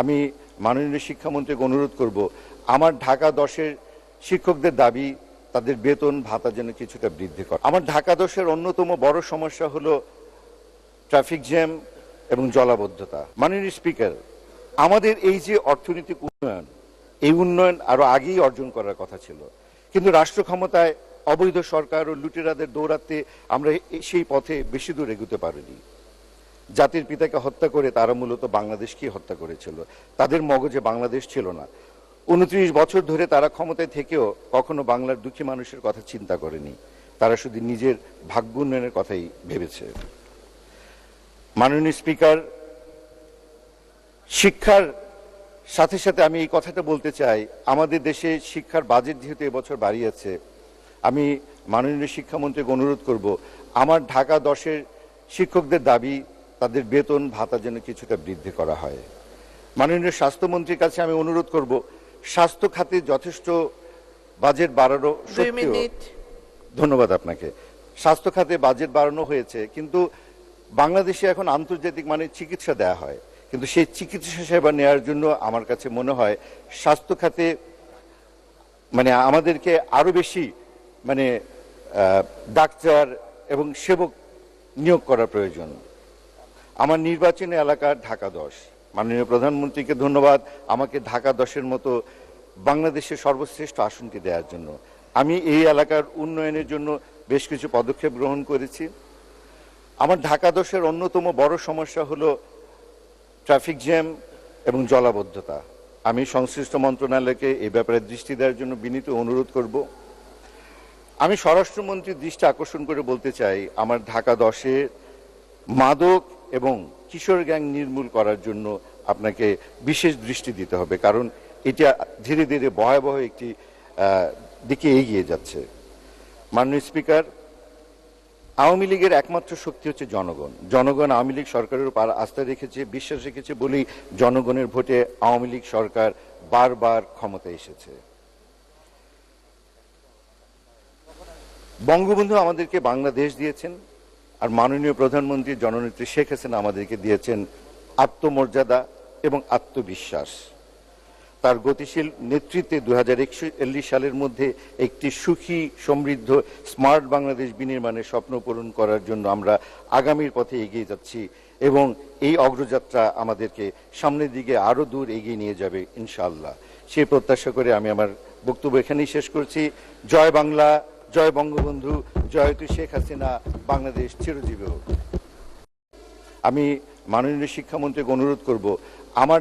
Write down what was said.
আমি মাননীয় শিক্ষামন্ত্রীকে অনুরোধ করব, আমার ঢাকা দশের শিক্ষকদের দাবি, তাদের বেতন ভাতা যেন কিছুটা বৃদ্ধি করে। আমার ঢাকা দশের অন্যতম বড় সমস্যা হলো ট্রাফিক জ্যাম এবং জলাবদ্ধতা। মাননীয় স্পিকার, আমাদের এই যে অর্থনৈতিক উন্নয়ন, এই উন্নয়ন আরও আগেই অর্জন করার কথা ছিল। কিন্তু রাষ্ট্র ক্ষমতায় অবৈধ সরকার ও লুটেরাদের দৌড়াতে আমরা সেই পথে বেশি দূর এগুতে পারিনি। জাতির পিতাকে হত্যা করে তারা মূলত বাংলাদেশকেই হত্যা করেছিল। তাদের মগজে বাংলাদেশ ছিল না। উনত্রিশ বছর ধরে তারা ক্ষমতায় থেকেও কখনো বাংলার দুঃখী মানুষের কথা চিন্তা করেনি। তারা শুধু নিজের ভাগ্য উন্নয়নের কথাই ভেবেছে। মাননীয় স্পিকার, শিক্ষার সাথে সাথে আমি এই কথাটা বলতে চাই, আমাদের দেশে শিক্ষার বাজেট যেহেতু এবছর বাড়িয়েছে, আমি মাননীয় শিক্ষামন্ত্রীকে অনুরোধ করব, আমার ঢাকা দশের শিক্ষকদের দাবি তাদের বেতন ভাতা যেন কিছুটা বৃদ্ধি করা হয়। মাননীয় স্বাস্থ্যমন্ত্রীর কাছে আমি অনুরোধ করব স্বাস্থ্য খাতে যথেষ্ট বাজেট বাড়ানো দুই ধন্যবাদ আপনাকে। স্বাস্থ্য খাতে বাজেট বাড়ানো হয়েছে কিন্তু বাংলাদেশে এখন আন্তর্জাতিক মানের চিকিৎসা দেয়া হয়। কিন্তু সেই চিকিৎসা সেবা নেওয়ার জন্য আমার কাছে মনে হয় স্বাস্থ্য খাতে মানে আমাদেরকে আরও বেশি মানে ডাক্তার এবং সেবক নিয়োগ করা প্রয়োজন। আমার নির্বাচনী এলাকা ঢাকা দশ। মাননীয় প্রধানমন্ত্রীকে ধন্যবাদ আমাকে ঢাকা দশের মতো বাংলাদেশের সর্বশ্রেষ্ঠ আসনটি দেওয়ার জন্য। আমি এই এলাকার উন্নয়নের জন্য বেশ কিছু পদক্ষেপ গ্রহণ করেছি। আমার ঢাকা দশের অন্যতম বড় সমস্যা হলো ট্রাফিক জ্যাম এবং জলাবদ্ধতা। আমি সংশ্লিষ্ট মন্ত্রণালয়কে এই ব্যাপারে দৃষ্টি দেওয়ার জন্য বিনীত অনুরোধ করব। আমি স্বরাষ্ট্রমন্ত্রীর দৃষ্টি আকর্ষণ করে বলতে চাই, আমার ঢাকা দশে মাদক এবং কিশোর গ্যাং নির্মূল করার জন্য আপনাকে বিশেষ দৃষ্টি দিতে হবে, কারণ এটা ধীরে ধীরে ভয়াবহ একটি দিকে এগিয়ে যাচ্ছে। মাননীয় স্পিকার, আওয়ামী লীগের একমাত্র শক্তি হচ্ছে জনগণ। জনগণ আওয়ামী লীগ সরকারের উপর আস্থা রেখেছে, বিশ্বাস রেখেছে বলেই জনগণের ভোটে আওয়ামী লীগ সরকার বারবার ক্ষমতায় এসেছে। বঙ্গবন্ধু আমাদেরকে বাংলাদেশ দিয়েছেন। আর মাননীয় প্রধানমন্ত্রী জননেত্রী শেখ হাসিনা আমাদেরকে দিয়েছেন আত্মমর্যাদা এবং আত্মবিশ্বাস। তার গতিশীল নেতৃত্বে দু সালের মধ্যে একটি সুখী, সমৃদ্ধ, স্মার্ট বাংলাদেশ বিনির্মাণের স্বপ্ন পূরণ করার জন্য আমরা আগামীর পথে এগিয়ে যাচ্ছি এবং এই অগ্রযাত্রা আমাদেরকে সামনের দিকে আরও দূর এগিয়ে নিয়ে যাবে ইনশাআল্লাহ। সেই প্রত্যাশা করে আমি আমার বক্তব্য এখানেই শেষ করছি। জয় বাংলা। জয় বঙ্গবন্ধু, জয় জয়তু শেখ হাসিনা, বাংলাদেশ চিরজীবী হোক। আমি মাননীয় শিক্ষামন্ত্রীকে অনুরোধ করব, আমার